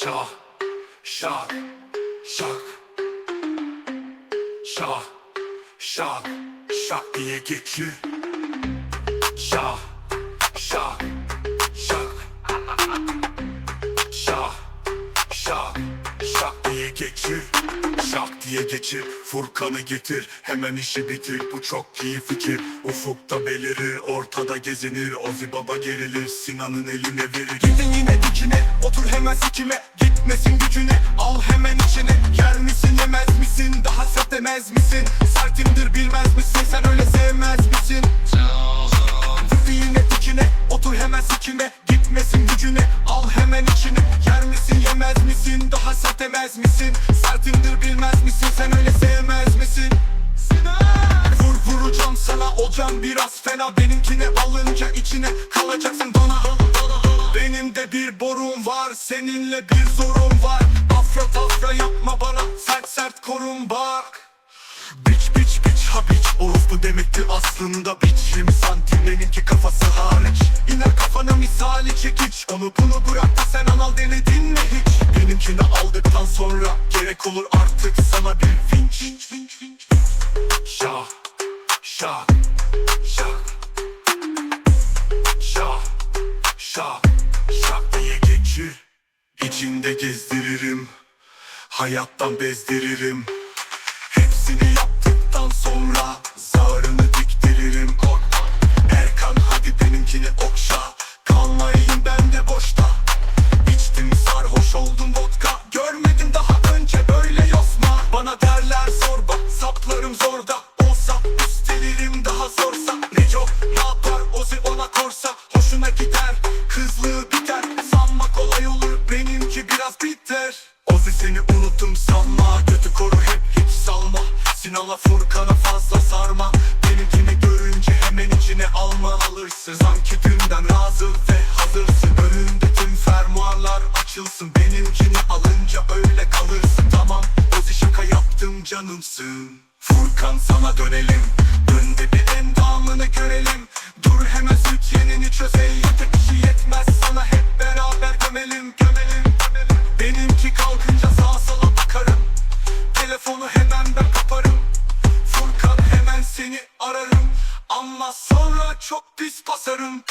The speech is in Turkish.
Şah, şak, şak Şah, şak, şak diye geçir Şah, geçir. Şak diye geçir, Furkan'ı getir. Hemen işi bitir, bu çok iyi fikir. Ufukta belirir, ortada gezinir. Ozi baba gerilir, Sinan'ın eline verir. Gidin yine dikine Otur hemen sikime. Gitmesin gücüne Al hemen içine. Yer misin yemez misin Daha sert demez misin? Sertimdir bilmez misin Sen öyle sevmez misin? Gidin yine dikine Otur hemen sikime. Gitmesin gücüne Al hemen içine sert demez misin? Sertimdir bilmez misin? Sen öyle sevmez misin? Vur vuracağım sana olacağım biraz fena. Benimkini alınca içine kalacaksın dona. Benim de bir borum var seninle bir zorum var. Afra tafra yapma bana sert sert korun bak. Biç biç biç ha biç Orospu demektir aslında biçim santim Benimki kafası hariç. İner kafana misali çekiç Onu bunu bırak da sen anal Benimkini aldıktan sonra Gerek olur artık sana bir vinç. Şah, şak, şak Şah, şak, şak diye geçir. İçinde gezdiririm. Hayattan bezdiririm ala Furkan'a fazla sarma. Benimkini görünce hemen içine alma alırsın. Sanki dünden razı ve hazırsın. Önünde tüm fermuarlar açılsın. Benimkini alınca öyle kalırsın. Tamam bozu şaka yaptım canımsın. Furkan sana dönelim. Dön de bir endamını görelim. Dur hemen süt yenini çözeyim Tek ama sonra çok pis basarım